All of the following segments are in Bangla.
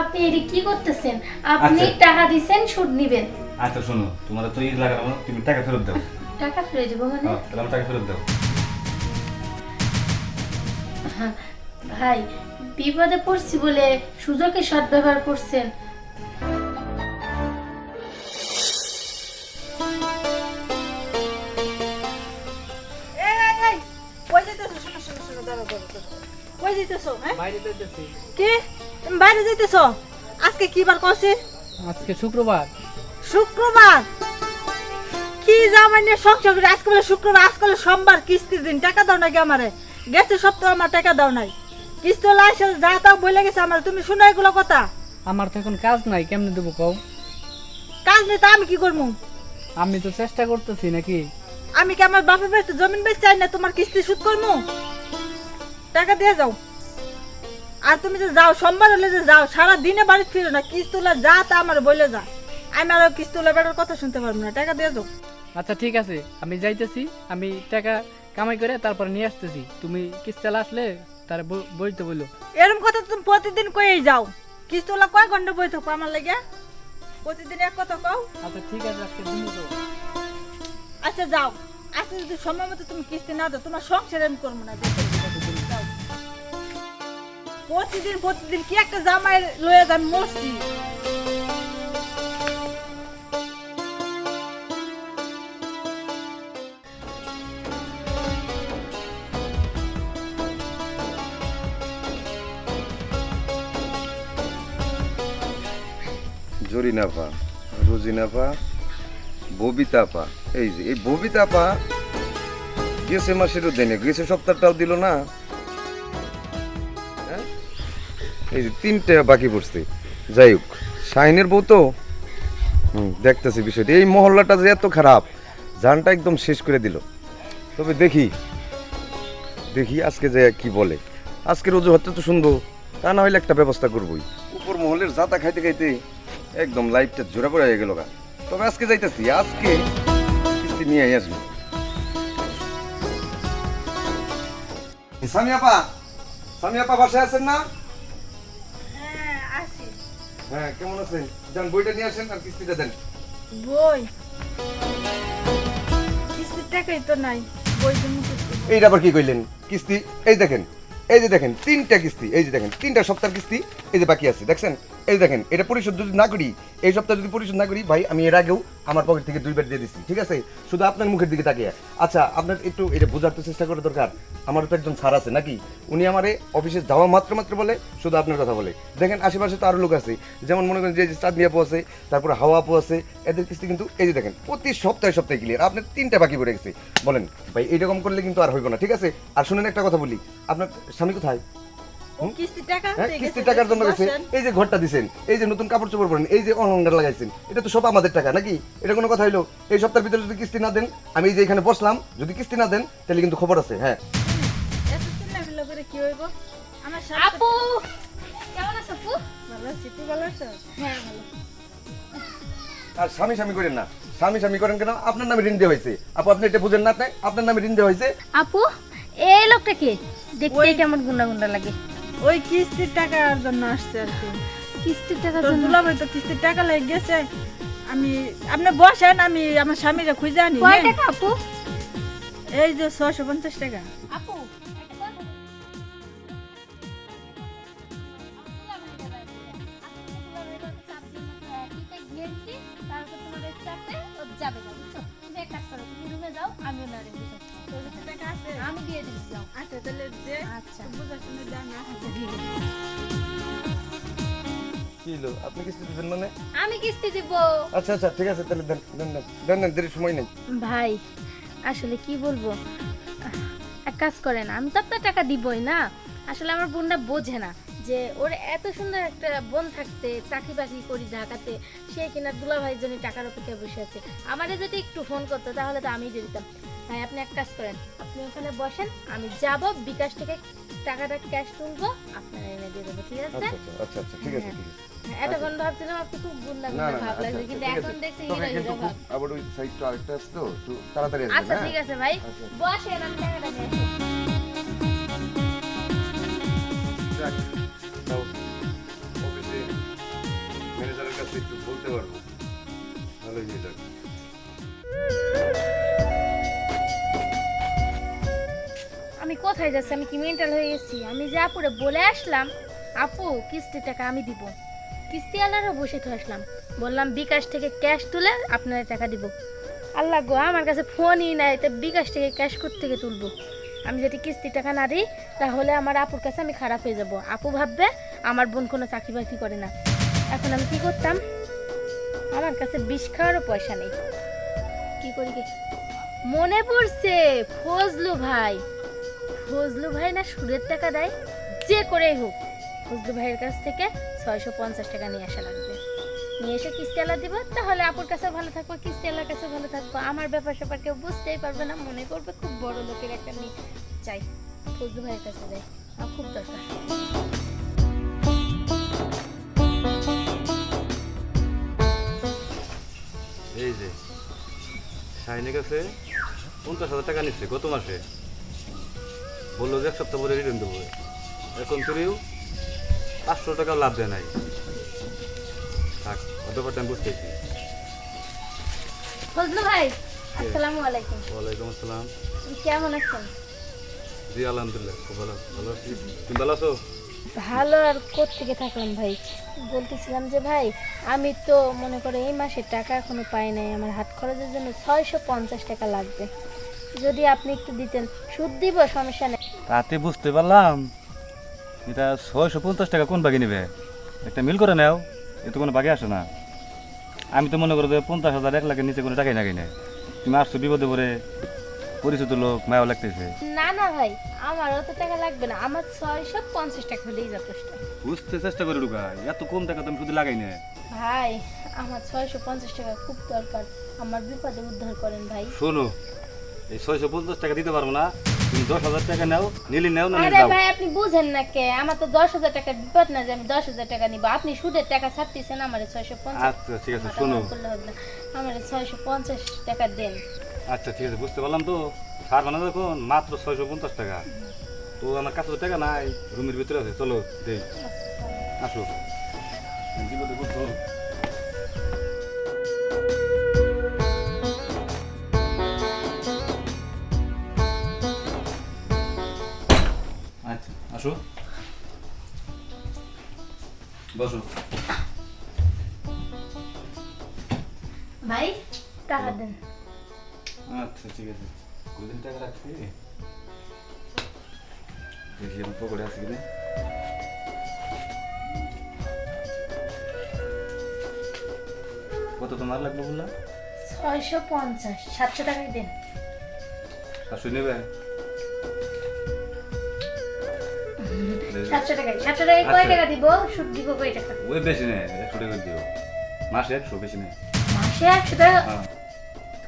আপনি এটি কি করতেছেন আপনি আচ্ছা। টাকা দিছেন সুদ নিবেন আচ্ছা শোনো তোমার তো ই লাগানো না, তুমি টাকা ফেরত দাও টাকা ফেলে দেবো মানে হ্যাঁ, তাহলে আমার টাকা ফেরত দাও ভাই বিপদে পড়ছি বলে সুযোগে সৎ ব্যবহার করছেন কই যাইতেছো? শোনো, শোনো, শোনো, দাঁড়াও, দাঁড়াও, দাঁড়াও। কই যাইতেছো, হ্যাঁ? বাইরে কি? বাইরে যাইতেছো? আজকে কি বার করছি? আজকে শুক্রবার। শুক্রবার? কি জামাই নিয়ে সংসার করে? আজকে বলে শুক্রবার আজকে বলে সোমবার। কিস্তির দিন টাকা দাও নাকি আমারে? গেছে সপ্তাহ আমার টাকা দাও নাই। কিস্তি লাইসে যা তাও বলে গেছে আমার। তুমি শুনো এগুলো কথা। আমার তো এখন কাজ নাই কেমনে দেবো কও? কাজ নেই তা আমি কি করব আমি তো চেষ্টা করতেছি নাকি? আমি কি আমার বাপের বাড়িতে জমিন বেচ চাই না তোমার কিস্তি সুদ করব টাকা দিয়ে যাও। আর তুমি যে যাও সোমবার হলে যে যাও সারা দিনে বাড়ি ফিরো না কিস্তুলা যা তা আমার বলে যা। আমি আর কিস্তুলা বেটার কথা শুনতে পারব না টাকা দিয়ে যাও। আচ্ছা ঠিক আছে আমি যাইতেছি আমি টাকা কামাই করে তারপর নিয়ে আসতেছি। তুমি কিস্তাল আসলে তার বইতে বলল এরকম কথা তুমি প্রতিদিন কয়েই যাও। কিস্তুলা কয় ঘণ্টা বই থাকো আমার লাগে? প্রতিদিন এক কথা কও। আচ্ছা ঠিক আছে আজকে দিন তো আচ্ছা যাও। আজকে যদি সময় মতো তুমি কিস্তি না দাও তোমার সংসার আমি করব না। প্রতিদিন প্রতিদিন কি একটা জামাই লয়ে যান মরছি জরিনা পা রোজিনা পা এই যে, এই ববিতা পা গেছে মাসেরও দেনে গেছে সপ্তাহটাও দিল না। এই যে তিনটে বাকি পড়ছে। যাই হোক, শাহিনের বউ তো দেখতেছি বিষয়টি। এই মহল্লাটা যে এত খারাপ, জানটা একদম শেষ করে দিল। তবে দেখি দেখি আজকে যে কি বলে। আজকের অজুহাতটা তো শুনব, তা না হইলে একটা ব্যবস্থা করবোই। উপর মহলের জাতা খাইতে খাইতে একদম লাইফটা জোড়া পড়ে হয়ে গেল তবে আজকে যাইতেছি, আজকে নিয়ে আসব। সামি আপা সামি আপা বাসায় আছেন না? হ্যাঁ কেমন আছেন? যান বইটা নিয়ে আসেন আর কিস্তিটা দেন। বই? কিস্তির টাকাই তো নাই বই এইটা আবার কি কইলেন? কিস্তি এই দেখেন এই যে দেখেন তিনটা কিস্তি এই যে দেখেন তিনটা সপ্তাহের কিস্তি এই যে বাকি আছে দেখছেন? এই দেখেন, এটা পরিশোধ যদি না করি, এই সপ্তাহে যদি পরিশোধ না করি, ভাই, আমি এর আগেও আমার পকেট থেকে দুইবার দিয়ে দিচ্ছি ঠিক আছে? শুধু আপনার মুখের দিকে তাকিয়ে। আচ্ছা আপনার একটু এটা বোঝার তো চেষ্টা করা দরকার। আমারও তো একজন স্যার আছে, নাকি? উনি আমারে অফিসে যাওয়া মাত্র মাত্র বলে, শুধু আপনার কথা বলে। দেখেন, আশেপাশে তো আরও লোক আছে, যেমন মনে করেন যে চাঁদনি আপু আছে, তারপরে হাওয়া আপু আছে, এদের কিস্তি কিন্তু এই যে দেখেন, প্রতি সপ্তাহে সপ্তাহে ক্লিয়ার আপনার তিনটা বাকি পড়ে গেছে। বলেন, ভাই, এইরকম করলে কিন্তু আর হইব না, ঠিক আছে? আর শুনেন একটা কথা বলি, আপনার স্বামী কোথায়? টাকা হ্যাঁ টাকার জন্য গেছে। এই যে ঘরটা দিছেন এই যে নতুন কাপড় চোপড় পরেন এই যে লাগাইছেন এটা তো সব আমাদের টাকা নাকি? এটা কোনো কথা হইল? এই সপ্তাহের ভিতরে যদি কিস্তি না দেন আমি এই যে এখানে বসলাম যদি কিস্তি না দেন তাহলে কিন্তু খবর আছে হ্যাঁ। এত চিল্লাফিল্লা করে কি হইব? আমার আপু! কেমন আছো আপু? ভালো আছি তুই ভালো আছো? হ্যাঁ ভালো। আর স্বামী স্বামী করেন না। স্বামী স্বামী করেন কেন? আপনার নামে ঋণ দেওয়া হয়েছে। আপু আপনি এটা বুঝেন না আপনার নামে ঋণ দেওয়া হয়েছে? আপু এই লোকটা কে? দেখতে কেমন গুন্ডা গুন্ডা লাগে। ওই কিস্তির টাকার জন্য আসছে আর কি। কিস্তির টাকা জন্য? দুলাভাই তো কিস্তির টাকা লেগে গেছে আমি আপনি বসেন আমি আমার স্বামীরা খুঁজে আনি কয়? টাকা আপু? এই যে ছশো পঞ্চাশ টাকা। আপু দিয়ে যাও আচ্ছা তাহলে আচ্ছা না আপনি কিস্তি দিবেন মানে? আমি কিস্তি দিব। আচ্ছা আচ্ছা ঠিক আছে তাহলে দেন দেন দেন দেন দেন দেরি সময় নেই। ভাই আসলে কি বলব? এক কাজ করেন আমি তো আপনার টাকা দিবই না। আসলে আমার বোনটা বোঝে না। যে ওর এত সুন্দর একটা বোন থাকতে চাকরি বাকরি করি ঢাকাতে সে কিনা দুলা ভাইয়ের জন্য টাকার অপেক্ষায় বসে আছে। আমারে যদি একটু ফোন করতো তাহলে তো আমি দিয়ে দিতাম। ভাই আপনি এক কাজ করেন আপনি ওখানে বসেন আমি যাব বিকাশ থেকে টাকাটা ক্যাশ তুলবো আপনার এনে দিয়ে দেবো ঠিক আছে? আচ্ছা আচ্ছা আচ্ছা আচ্ছা ঠিক আছে ঠিক আছে। এতক্ষণ ভাবছিলাম আপনি খুব গুন্ডা গুন্ডা ভাব আচ্ছা, লাগবে আচ্ছা, কিন্তু এখন দেখছি হিরো হিরো ভাব। আবার ওই সাইডটা আরেকটা আছে তো একটু তাড়াতাড়ি আসবেন আচ্ছা হ্যাঁ? ঠিক আছে ভাই। আচ্ছা। বসেন আমি টাকাটা নিয়ে আসি। কাছে একটু বলতে পারব? ভালোই আমি কোথায় যাচ্ছি? আমি কি মেন্টাল হয়ে গেছি? আমি যে আপুরে বলে আসলাম, আপু, কিস্তির টাকা আমি দিব। কিস্তি আলারও বসে তো আসলাম। বললাম, বিকাশ থেকে ক্যাশ তুলে আপনার টাকা দিব। আল্লাহ গো, আমার কাছে ফোনই নাই, তো বিকাশ থেকে ক্যাশ থেকে তুলবো? আমি যদি কিস্তির টাকা না দিই, তাহলে আমার আপুর কাছে আমি খারাপ হয়ে যাব। আপু ভাববে, আমার বোন কোনো চাকরি বাকরি করে না। এখন আমি কি করতাম? আমার কাছে বিষ খাওয়ারও পয়সা নেই। কি করি কি মনে পড়ছে ফজলু ভাই। ফজলু ভাই না সুদের টাকা দেয় যে করেই হোক। ফজলু ভাইয়ের কাছ থেকে ছয়শো পঞ্চাশ টাকা নিয়ে আসা লাগবে। নিয়ে এসে কিস্তি আলা দিব তাহলে আপুর কাছে ভালো থাকব কিস্তি আলার কাছে ভালো থাকব। আমার ব্যাপার স্যাপার কেউ বুঝতেই পারবে না মনে করবে খুব বড় লোকের একটা মেয়ে চাই ফজলু ভাইয়ের কাছে যাই আমার খুব দরকার। শাহিনের কাছে পঞ্চাশ হাজার টাকা নিচ্ছে গত মাসে। বলল যে এক সপ্তাহ পরে রিটার্ন দেবো। এখন তোরেও পাঁচশো টাকা লাভ দেয় নাই। থাক ব্যাপারটা আমি বুঝতেছি ফজলু ভাই আসসালামু আলাইকুম। ওয়ালাইকুম আসসালাম। কেমন আছেন? জি আলহামদুলিল্লাহ খুব ভালো ভালো আছি? তুমি ভালো আছো? ভালো আর কোত্থেকে থাকলাম ভাই? বলতেছিলাম যে ভাই আমি তো মনে করে এই মাসের টাকা এখনও পাই নাই আমার হাত খরচের জন্য ছয়শো পঞ্চাশ টাকা লাগবে। যদি আপনি একটু দিতেন সুদ দিব সমস্যা নেই। তাতে বুঝতে পারলাম এটা ছয়শো পঞ্চাশ টাকা কোন বাকি নেবে? একটা মিল করে নাও এ তো কোনো বাকি আসে না। আমি তো মনে করো যে পঞ্চাশ হাজার এক লাখের নিচে কোনো টাকাই নাকি নেই। তুমি আসছো বিপদে পড়ে পরিচিত লোক মায়াও লাগতেছে। না না ভাই আমার অত টাকা লাগবে না। আমার ছয়শো পঞ্চাশ টাকা হলেই যথেষ্ট। বুঝতে চেষ্টা করে ঢুকা এত কম টাকা তুমি শুধু লাগাই না ভাই আমার ছয়শো পঞ্চাশ টাকা খুব দরকার। আমার বিপদে উদ্ধার করেন ভাই। শোনো এই ছয়শো পঞ্চাশ টাকা দিতে পারব না। তুমি দশ হাজার টাকা নাও নিলি নাও না আরে ভাই আপনি বুঝেন না কে? আমার তো দশ হাজার টাকা বিপদ না যে আমি দশ হাজার টাকা নিব। আপনি সুদের টাকা ছাড়তেছেন আমার ছয়শো পঞ্চাশ। আচ্ছা ঠিক আছে শোনো। আমার ছয়শো পঞ্চাশ টাকা দেন। আচ্ছা ঠিক আছে, বুঝতে পারলাম তো। সার বানা দেখুন মাত্র ছয়শো পঞ্চাশ টাকা। তো আমার কাছে টাকা নাই, রুমের ভিতরে আছে, চলো দেই আসো। আচ্ছা আসো। বসো। ভাই, টাকা দেন। আচ্ছা ঠিক আছে। কদিন টাকা রাখছি? দেখি আমি কিনা। কত তোমার লাগবে বললাম ছয়শো পঞ্চাশ সাতশো টাকাই দেন। নেবে? সাতশো টাকায় কয় আচ্ছা। টাকা দিব? সুদ দিব কয় টাকা? ওই বেশি নেই একশো টাকা দিও মাসে একশো বেশি নেই মাসে একশো টাকা? হ্যাঁ।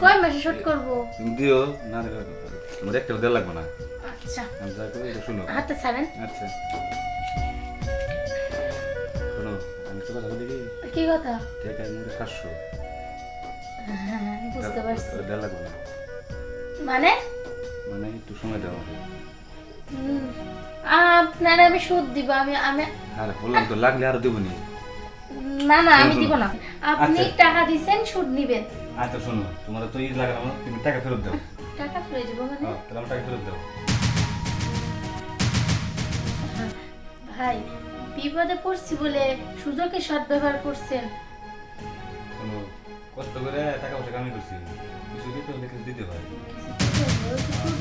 কয় মাসে শোধ করব? দিও না তোমার একটা দেওয়া লাগবে না। আচ্ছা। আমি যা করি এটা শুনো। হাতে ছাড়েন। আচ্ছা। শোনো আমি তো কথা বলি কি? কথা? টাকা মোটে সাতশো। হ্যাঁ বুঝতে পারছি। দেওয়া লাগবে না। মানে? মানে একটু সময় হুম, আপনার আমি সুদ দিব আমি আমি আরে বললাম তো লাগলে আরও দেবো নি না আমি দিব না। আপনি আচ্ছা। টাকা দিছেন সুদ নিবেন। আচ্ছা শোনো তোমার তো ঈদ লাগে না তুমি টাকা ফেরত দাও। টাকা ফেলে দিব মানে? হ্যাঁ, তাহলে আমার টাকা ফেরত দাও। ভাই বিপদে পড়ছি বলে সুযোগে সদ্ব্যবহার করছেন। কষ্ট করে টাকা পয়সা কামাই করছি। কিছু দিতে হলে কিছু দিতে হয়। সুদ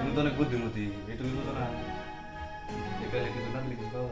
তুমি তো অনেক বুদ্ধিমতী একটু বুঝো না। একালে কিছু না কিছু পাওয়া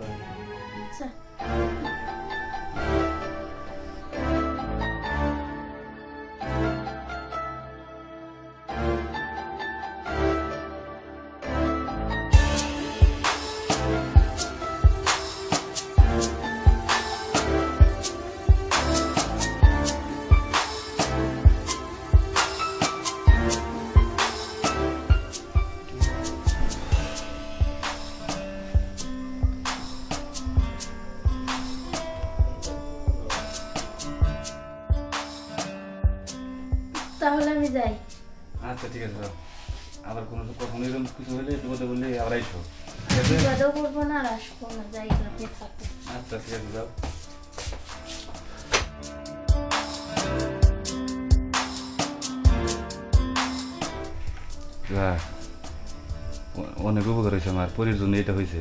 আচ্ছা ঠিক আছে আবার কোনো কখনো এরকম কিছু হলে বিপদে বললে আবার আইসো করব না আর আসব না যাই আচ্ছা ঠিক আছে যাও। অনেক উপকার হয়েছে আমার পরের জন্য এটা হয়েছে।